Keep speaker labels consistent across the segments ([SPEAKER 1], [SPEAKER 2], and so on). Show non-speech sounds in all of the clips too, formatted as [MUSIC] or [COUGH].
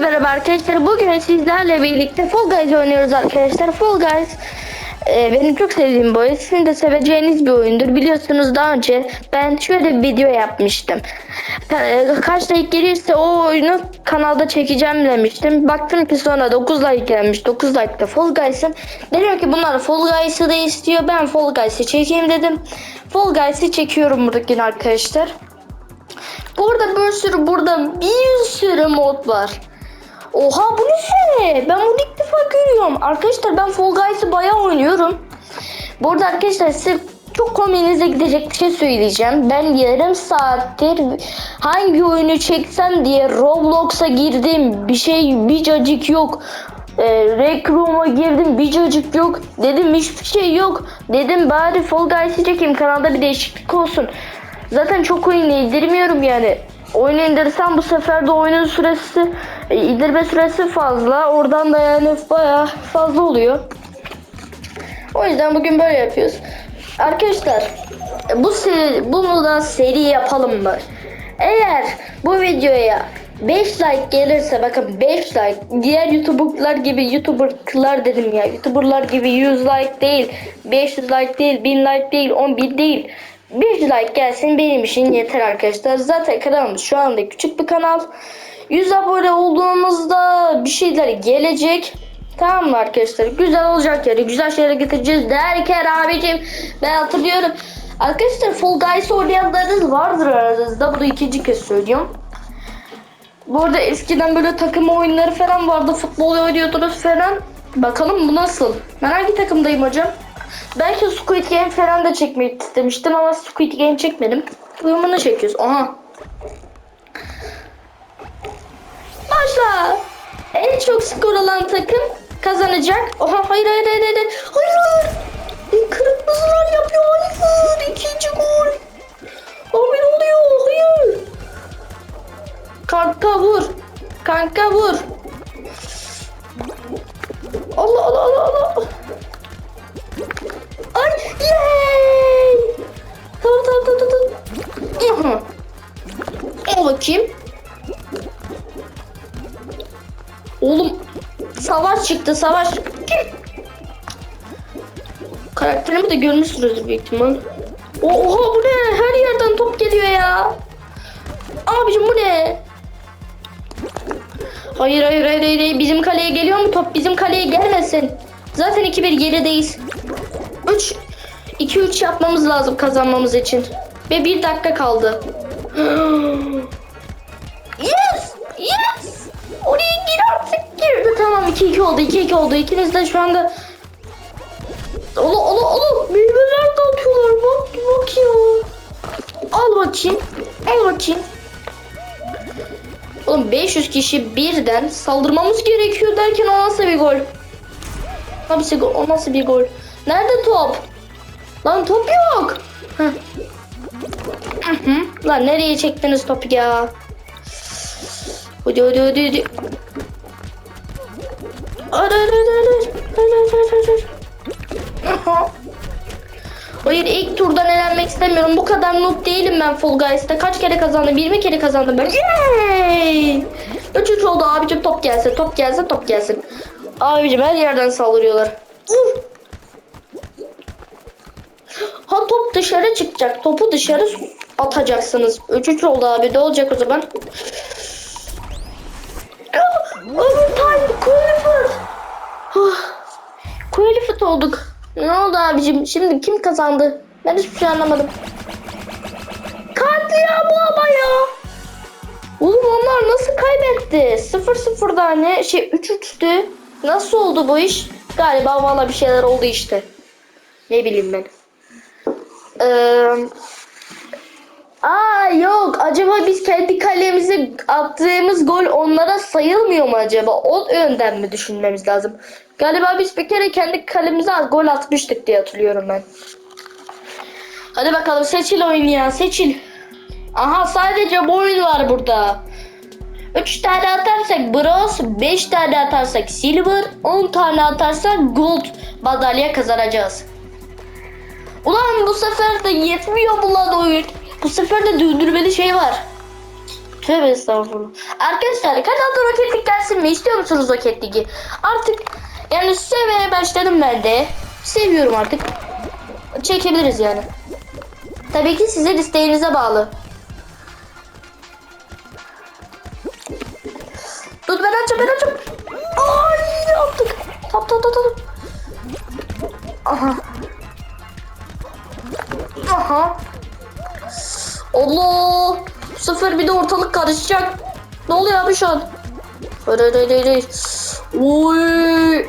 [SPEAKER 1] Merhaba arkadaşlar. Bugün sizlerle birlikte Fall Guys oynuyoruz arkadaşlar. Fall Guys e, benim çok sevdiğim bir oyun. Sizin de seveceğiniz bir oyundur. Biliyorsunuz daha önce ben şöyle bir video yapmıştım. Ka- kaç like gelirse o oyunu kanalda çekeceğim demiştim. Baktım ki sonra 9 like gelmiş. 9 like de Fall Guys'ın. Dedim ki bunlar Fall Guys'ı da istiyor. Ben Fall Guys'ı çekeyim dedim. Fall Guys'ı çekiyorum bugün arkadaşlar. Burada bir sürü burada bir sürü mod var. Oha bu ne? Ben bunu ilk defa görüyorum. Arkadaşlar ben Fall Guys'ı bayağı oynuyorum. Burada arkadaşlar size çok komiğinize gidecek bir şey söyleyeceğim. Ben yarım saattir hangi oyunu çeksem diye Roblox'a girdim. Bir şey bir cacık yok. E, Rec Room'a girdim bir cacık yok. Dedim hiçbir şey yok. Dedim bari Fall Guys'ı çekeyim kanalda bir değişiklik olsun. Zaten çok oyun indirmiyorum yani. Oyunu indirsem bu sefer de oyunun süresi e, indirme süresi fazla. Oradan da yani bayağı fazla oluyor. O yüzden bugün böyle yapıyoruz. Arkadaşlar bu seri, bunu da seri yapalım mı? Eğer bu videoya 5 like gelirse bakın 5 like diğer youtuberlar gibi youtuberlar dedim ya youtuberlar gibi 100 like değil 500 like değil 1000 like değil 11 değil 100 like gelsin benim için yeter arkadaşlar zaten kanalımız şu anda küçük bir kanal 100 abone olduğumuzda bir şeyler gelecek Tamam mı arkadaşlar? Güzel olacak yani. Güzel şeyler getireceğiz derken abicim ben hatırlıyorum. Arkadaşlar Fall Guys oynayanlarınız vardır aranızda. Bunu ikinci kez söylüyorum. Bu arada eskiden böyle takım oyunları falan vardı. Futbol oynuyordunuz falan. Bakalım bu nasıl? Ben hangi takımdayım hocam? Belki Squid Game falan da çekmeyi istemiştim ama Squid Game çekmedim. Uyumunu çekiyoruz. Aha. Başla. En çok skor alan takım kazanacak. Oha hayır hayır hayır hayır. Hayır hayır. E, Kırmızılar yapıyor. Hayır. İkinci gol. Abi ne oluyor? Hayır. Kanka vur. Kanka vur. Allah Allah Allah Allah. Ay yay. Tamam tamam tamam tamam. Aha. Al bakayım. Oğlum savaş çıktı savaş. Karakterimi de görmüşsünüzdür büyük ihtimal. Oha bu ne? Her yerden top geliyor ya. Abicim bu ne? Hayır hayır hayır. hayır. Bizim kaleye geliyor mu top? Bizim kaleye gelmesin. Zaten 2-1 gerideyiz. 3 2-3 yapmamız lazım kazanmamız için. Ve bir dakika kaldı. [GASPS] yes! Yes! Oraya gir artık girdi. Tamam 2-2 oldu 2-2 oldu. İkiniz de şu anda Ola ola ola meyveler de atıyorlar bak bak ya. Al bakayım. Al bakayım. Oğlum 500 kişi birden saldırmamız gerekiyor derken o? Nasıl bir gol? O nasıl bir gol? Nerede top? Lan top yok. Heh. Hı hı. Lan nereye çektiniz topu ya? Hadi hadi hadi hadi. Hadi hadi hadi. [LAUGHS] Hayır ilk turdan elenmek istemiyorum. Bu kadar noob değilim ben Fall Guys'ta. Kaç kere kazandım? 20 kere kazandım ben. Yay! 3-3 oldu abicim top gelsin. Top gelsin top gelsin. Abicim her yerden saldırıyorlar. Uf. Ha top dışarı çıkacak. Topu dışarı atacaksınız. 3-3 oldu abi. Ne olacak o zaman? Overtime qualified. Qualified olduk. Ne oldu abicim? Şimdi kim kazandı? Ben hiçbir şey anlamadım. Katliam bu ama ya. Oğlum onlar nasıl kaybetti? 0-0'da ne? Şey 3-3'tü. Nasıl oldu bu iş? Galiba valla bir şeyler oldu işte. Ne bileyim ben. Ee, aa yok. Acaba biz kendi kalemize attığımız gol onlara sayılmıyor mu acaba? O yönden mi düşünmemiz lazım? Galiba biz bir kere kendi kalemize gol atmıştık diye hatırlıyorum ben. Hadi bakalım seçil oynayan seçil. Aha sadece bu oyun var burada. 3 tane atarsak bronz, 5 tane atarsak silver, 10 tane atarsak gold madalya kazanacağız. Ulan bu sefer de yetmiyor bu lan oyun. Bu sefer de döndürmeli şey var. Tövbe estağfurullah. Arkadaşlar kanalda roketlik gelsin mi? İstiyor musunuz roketligi? Artık yani sevmeye başladım ben de. Seviyorum artık. Çekebiliriz yani. Tabii ki sizin isteğinize bağlı. sıçacak. Ne oluyor abi şu an? Oy.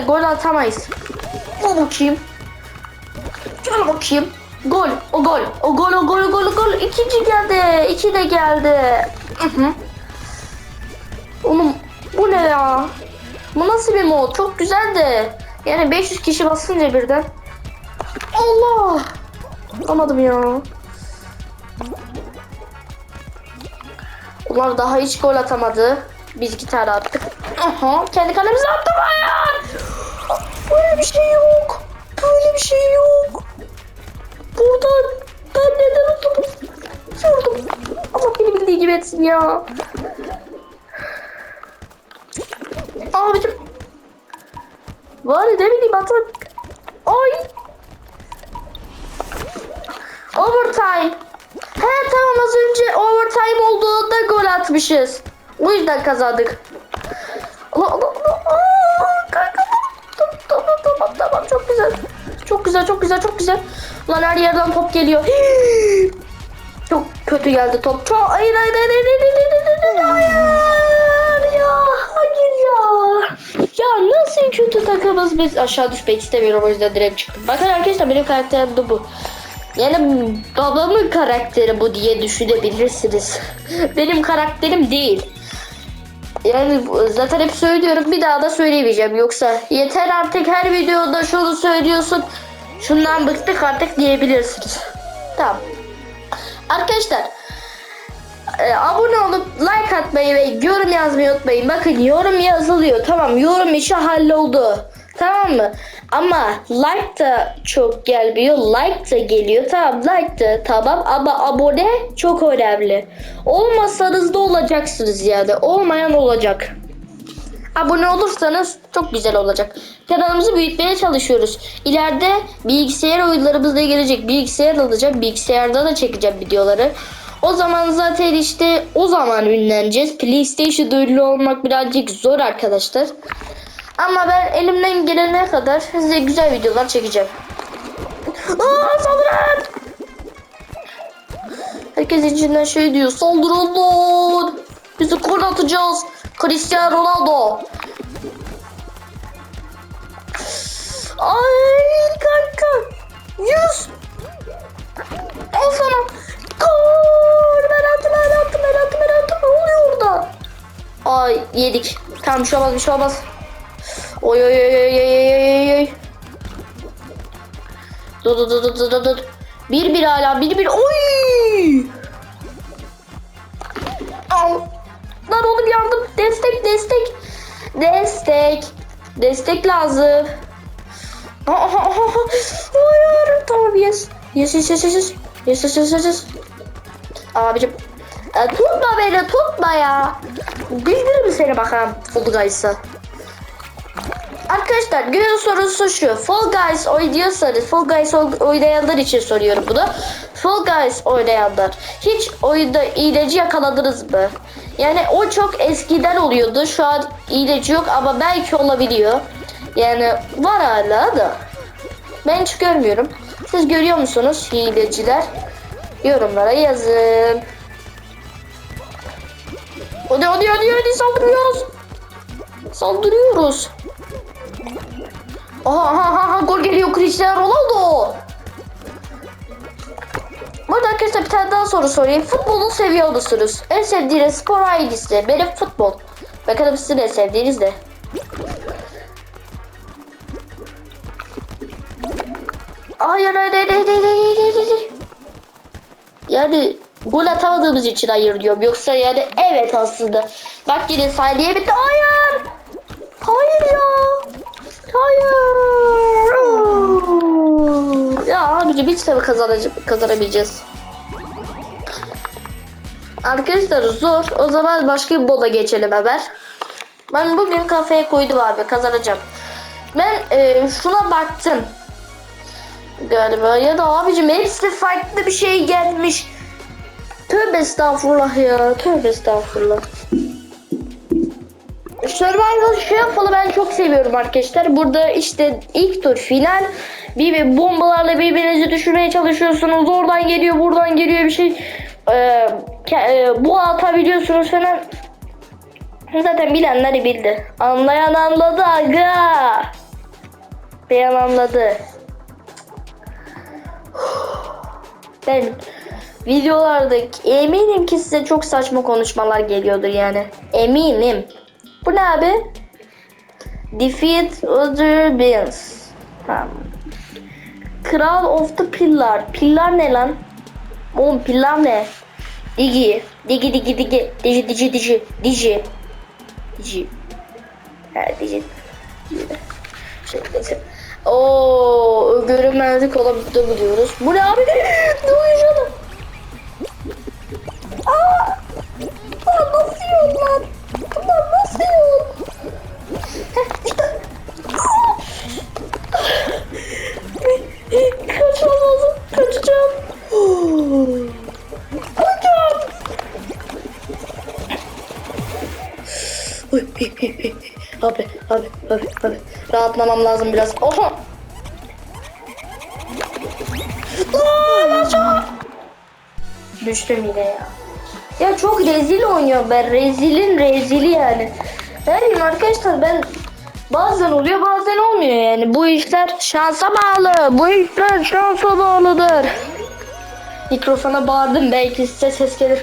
[SPEAKER 1] Dizilirse gol atamayız. Al bakayım. Gel bakayım. Gol. O gol. O gol o gol o gol o gol. İkinci geldi. İki de geldi. Hı hı. Oğlum bu ne ya? Bu nasıl bir mod? Çok güzel de. Yani 500 kişi basınca birden. Allah! Anladım ya. Onlar daha hiç gol atamadı. Biz tane attık. Aha, kendi kalemize attım. Hayır! Böyle bir şey yok. Böyle bir şey yok. Buradan ben neden oturdum? Sordum. Allah beni bildiği gibi etsin ya. Abicim. Var ne bileyim atın. Ay. Overtime. He tamam az önce overtime olduğunda gol atmışız. O yüzden kazandık. Güzel çok güzel çok güzel. Lan her yerden top geliyor. [GASPS] Çok kötü geldi top. Çok hayır hayır hayır hayır hayır hayır hayır hayır ya hayır ya. Ya nasıl kötü takımız biz aşağı düşmek istemiyorum o yüzden direkt çıktım. Bakın arkadaşlar benim karakterim de bu. Yani babamın karakteri bu diye düşünebilirsiniz. [LAUGHS] Benim karakterim değil. Yani zaten hep söylüyorum bir daha da söyleyemeyeceğim. Yoksa yeter artık her videoda şunu söylüyorsun. Şundan bıktık artık diyebilirsiniz. Tamam. Arkadaşlar e, abone olup like atmayı ve yorum yazmayı unutmayın. Bakın yorum yazılıyor. Tamam yorum işi halloldu. Tamam mı? Ama like da çok gelmiyor. Like da geliyor. Tamam like da tamam ama abone çok önemli. Olmasanız da olacaksınız yani. Olmayan olacak. Abone olursanız çok güzel olacak. Kanalımızı büyütmeye çalışıyoruz. İleride bilgisayar oyunlarımız da gelecek. Bilgisayar alacağım. Bilgisayarda da çekeceğim videoları. O zaman zaten işte o zaman ünleneceğiz. PlayStation'da ünlü olmak birazcık zor arkadaşlar. Ama ben elimden gelene kadar size güzel videolar çekeceğim. Aa saldırın! Herkes içinden şey diyor. Saldırın! Bizi gol atacağız. Cristiano Ronaldo. Ay kanka. Yüz. Al sana. Gol. Ben attım ben attım ben attım ben attım. Ne oluyor orada? Ay yedik. Tamam bir şey olmaz bir şey olmaz. Oy oy oy oy oy oy oy. Dur dur dur dur dur dur. 1-1 hala 1-1. Destek lazım. Hayır. Tamam yes. Yes yes yes yes. Yes yes yes yes. Abicim. E, tutma beni tutma ya. Bildiririm seni bakalım Fall Guys'a. Arkadaşlar günün sorusu şu. Fall Guys oynuyorsanız Fall Guys oy- oynayanlar için soruyorum bunu. Fall Guys oynayanlar hiç oyunda iğneci yakaladınız mı? Yani o çok eskiden oluyordu. Şu an iğneci yok ama belki olabiliyor. Yani var hala da. Ben hiç görmüyorum. Siz görüyor musunuz hileciler? Yorumlara yazın. Hadi hadi hadi hadi saldırıyoruz. Saldırıyoruz. Aha aha, aha gol geliyor Cristiano Ronaldo. Burada arkadaşlar bir tane daha soru sorayım. Futbolu seviyor musunuz? En sevdiğiniz spor hangisi? Benim futbol. Bakalım sizin en sevdiğiniz ne? Hayır hayır hayır hayır hayır hayır. Yani gol atamadığımız için hayır diyorum. Yoksa yani evet aslında. Bak yine saniye bitti. Hayır. Hayır ya. Hayır. Abicim hiç kazanacak, kazanamayacağız. Arkadaşlar zor. O zaman başka bir moda geçelim haber. Ben bugün kafaya koydum abi kazanacağım. Ben e, şuna baktım. Galiba ya da abicim hepsi farklı bir şey gelmiş. Tövbe estağfurullah ya. Tövbe estağfurullah. Survival Shuffle'ı ben çok seviyorum arkadaşlar. Burada işte ilk tur final. Bir, bombalarla birbirinizi düşürmeye çalışıyorsunuz. Oradan geliyor, buradan geliyor bir şey. Ee, e, bu atabiliyorsunuz falan. Zaten bilenler bildi. Anlayan anladı aga. Beyan anladı. Ben videolardaki eminim ki size çok saçma konuşmalar geliyordur yani. Eminim. Bu ne abi? Defeat other beings. Tamam. Kral of the Pillar. Pillar ne lan? Oğlum pillar ne? Digi. Digi digi digi. Digi digi digi. Digi. Digi. Ha digi. Şey, neyse. Oo, görünmezlik olabiliyoruz. Bu ne abi? [LAUGHS] ne oluyor Kaçacağım. Hi. Abi, abi, abi, abi. Rahatlamam lazım biraz. Oha! Aşağı! Düştüm yine ya. Ya çok rezil oynuyor ben. Rezilin rezili yani. Ne bileyim arkadaşlar ben bazen oluyor bazen olmuyor yani. Bu işler şansa bağlı. Bu işler şansa bağlıdır. Mikrofona bağırdım belki size ses gelir.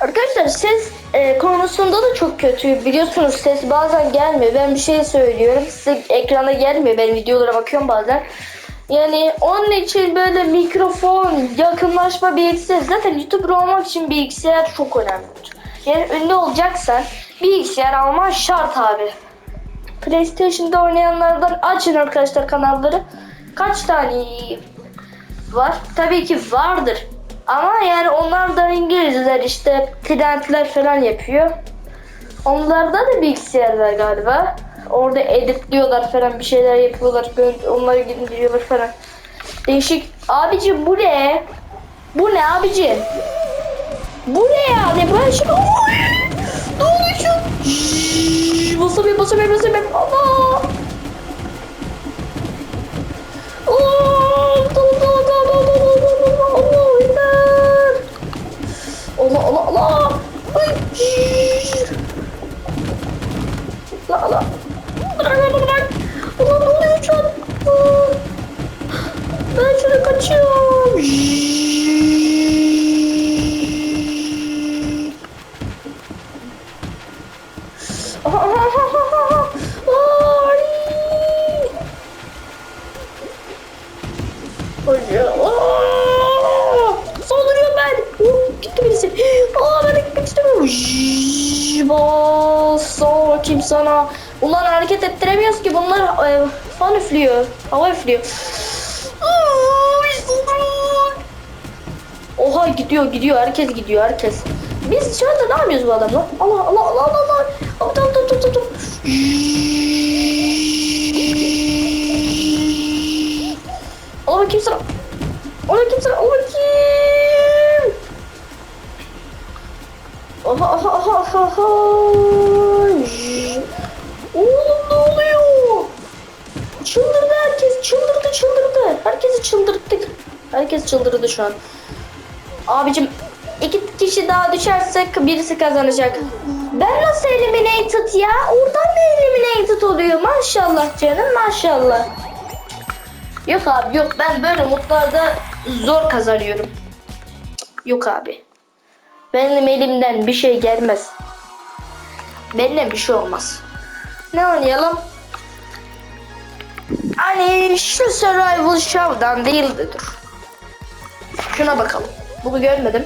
[SPEAKER 1] Arkadaşlar ses e, konusunda da çok kötü. Biliyorsunuz ses bazen gelmiyor. Ben bir şey söylüyorum. Size ekrana gelmiyor. Ben videolara bakıyorum bazen. Yani onun için böyle mikrofon, yakınlaşma bilgisayar. Zaten YouTuber olmak için bilgisayar çok önemlidir. Yani ünlü olacaksan bilgisayar alman şart abi. PlayStation'da oynayanlardan açın arkadaşlar kanalları. Kaç tane var? Tabii ki vardır. Ama yani onlar da İngilizler işte trendler falan yapıyor. Onlarda da bilgisayar var galiba. Orada editliyorlar falan bir şeyler yapıyorlar. Onları gönderiyorlar falan. Değişik. Abicim bu ne? Bu ne abicim? Bu ne yani? Ben şimdi... Ne oluyor şu? Basamıyorum basamıyorum basamıyorum. Allah! Allah. Allah Allah Allah. Ay. La la. Bırak bırak bırak. Allah ne oluyor şu an? Ben şöyle kaçıyorum. Hocam. Aa! Saldırıyorum ben. Uh, gitti birisi. Aa ben gitmek istemiyorum. Jjj, Bas. Aa, Bakayım sana. Bunlar hareket ettiremiyoruz ki. Bunlar e, fan üflüyor. Hava üflüyor. Oha gidiyor gidiyor. Herkes gidiyor herkes. Biz şu anda ne yapıyoruz bu adamla? Allah Allah Allah Allah Allah. Tamam tamam tamam tamam. tamam. Ona sana. Ona sana. Ona bakayım. Aha aha aha aha aha. Oğlum ne oluyor? Çıldırdı herkes. Çıldırdı çıldırdı. Herkesi çıldırttık. Herkes çıldırdı şu an. Abicim iki kişi daha düşersek birisi kazanacak. Ben nasıl eliminated ya? Oradan da eliminated oluyor. Maşallah canım maşallah. Yok abi yok ben böyle mutlarda zor kazanıyorum. Yok abi. Benim elimden bir şey gelmez. Benimle bir şey olmaz. Ne oynayalım? Hani şu survival show'dan değildi dur. Şuna bakalım. Bunu görmedim.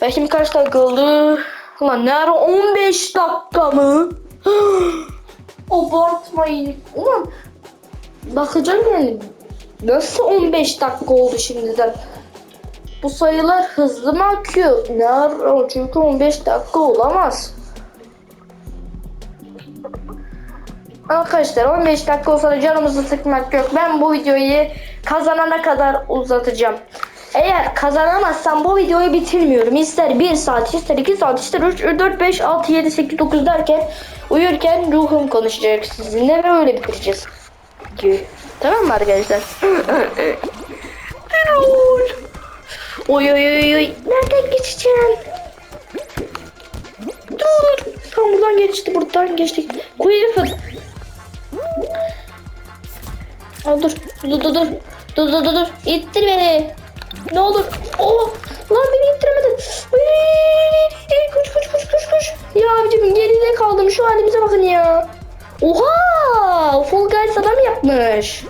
[SPEAKER 1] Ben şimdi kaç dakika oldu? Ulan ne ara 15 dakika mı? [GASPS] Abartmayın. Ulan bakacağım yani. Nasıl 15 dakika oldu şimdiden? Bu sayılar hızlı mı akıyor? Ne ara? Çünkü 15 dakika olamaz. Arkadaşlar 15 dakika olsa da canımızı sıkmak yok. Ben bu videoyu kazanana kadar uzatacağım. Eğer kazanamazsam bu videoyu bitirmiyorum. İster 1 saat, ister 2 saat, ister 3, 4, 5, 6, 7, 8, 9 derken uyurken ruhum konuşacak sizinle ve öyle bitireceğiz. Videoyu. Tamam mı arkadaşlar? oy oy oy oy. Nereden geçeceğim? Dur. Tam buradan geçti. Buradan geçtik. Quiver. Aa, dur. Dur dur dur. Dur dur dur dur. İttir beni. Ne olur. Oh. Lan beni ittiremedi. Ay, Koş koş koş koş koş. Ya abicim geride kaldım. Şu halimize bakın ya. Oha. Fall Guys adam yapmış.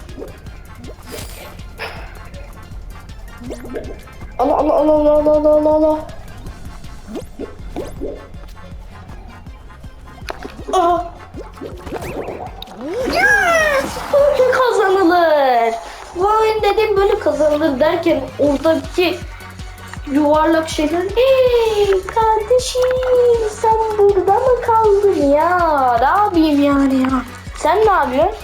[SPEAKER 1] Allah Allah Allah Allah Allah Allah Allah Allah. Yes! Böyle kazanılır. Vay dedim böyle kazanılır derken oradaki yuvarlak şeyler. Hey kardeşim sen burada mı kaldın ya? Ne yapayım yani ya? Sen ne yapıyorsun?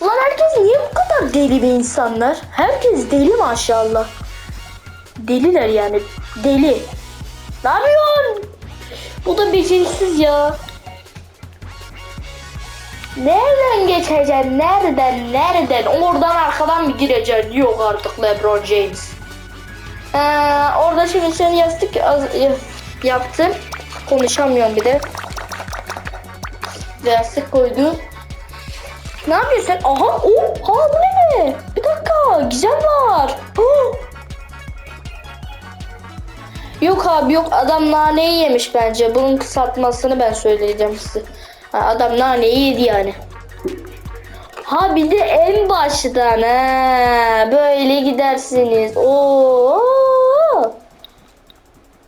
[SPEAKER 1] Ulan herkes niye bu kadar deli bir insanlar? Herkes deli maşallah. Deliler yani. Deli. Ne yapıyorsun? Bu da beceriksiz ya. Nereden geçeceksin? Nereden? Nereden? Oradan arkadan mı gireceksin? Yok artık LeBron James. Ee, orada şimdi sen yastık az- ya- yaptım. Konuşamıyorum bir de. Yastık koydum. Ne yapıyorsun sen? Aha! Oh! Ha bu ne? Bir dakika. Gizem var. Oh! Yok abi yok adam naneyi yemiş bence. Bunun kısaltmasını ben söyleyeceğim size. Adam naneyi yedi yani. Ha bir de en baştan ha böyle gidersiniz. Oo.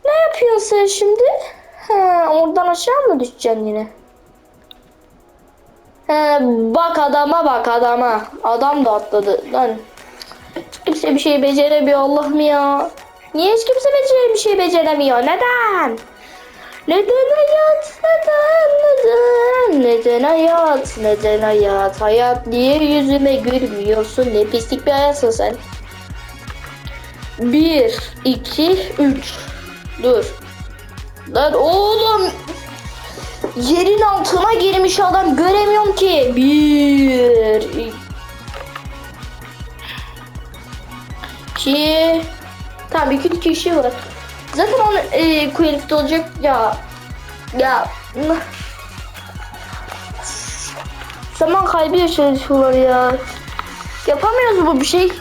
[SPEAKER 1] Ne yapıyorsun sen şimdi? Ha, oradan aşağı mı düşeceksin yine? He, bak adama bak adama. Adam da atladı. Lan kimse bir şey beceremiyor Allah'ım ya. Niye hiç kimse bir şey beceremiyor? Neden? Neden hayat? Neden? Neden? Neden hayat? Neden hayat? Hayat niye yüzüme gülmüyorsun? Ne pislik bir hayatsın sen. Bir, iki, üç. Dur. Lan oğlum. Yerin altına girmiş adam göremiyorum ki. Bir, iki. Tamam iki kişi var. Zaten onu e, qualified olacak ya. Ya. Zaman kaybı yaşıyorlar ya. Yapamıyoruz bu bir şey.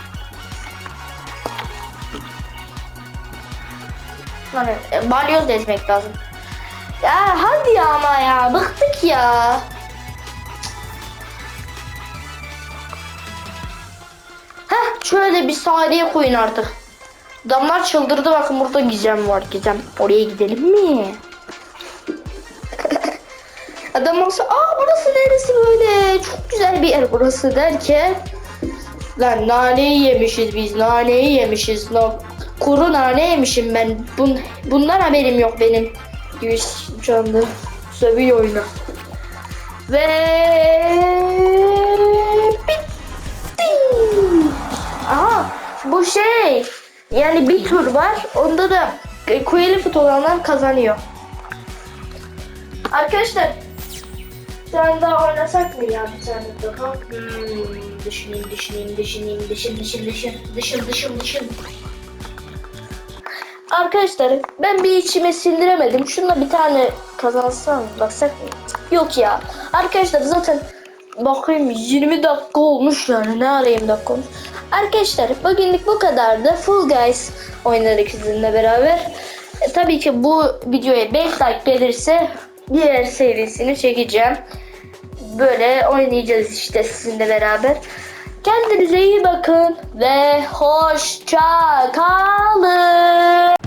[SPEAKER 1] Lan e, balyoz da ezmek lazım. Ya hadi ya ama ya bıktık ya. Heh şöyle bir saniye koyun artık. Damlar çıldırdı. Bakın burada gizem var. Gizem. Oraya gidelim mi? [LAUGHS] Adam olsa aa burası neresi böyle? Çok güzel bir yer burası derken Lan naneyi yemişiz biz naneyi yemişiz. No. Kuru nane yemişim ben. Bun, bundan haberim yok benim. Yüz canlı Seviyor oyunu. Ve bitti. Aha bu şey yani bir tur var. Onda da e, Qualified olanlar kazanıyor. Arkadaşlar tane daha oynasak mı ya bir tane daha? Hmm, düşüneyim, düşüneyim, düşüneyim, düşün, düşün, düşün, düşün, düşün, düşün. Arkadaşlar ben bir içime sindiremedim. Şununla bir tane kazansam baksak mı? Yok ya. Arkadaşlar zaten bakayım 20 dakika olmuş yani ne arayayım dakika olmuş. Arkadaşlar bugünlük bu kadardı. Full Guys oynadık sizinle beraber. E, tabii ki bu videoya 5 like gelirse diğer serisini çekeceğim. Böyle oynayacağız işte sizinle beraber. Kendinize iyi bakın ve hoşça kalın.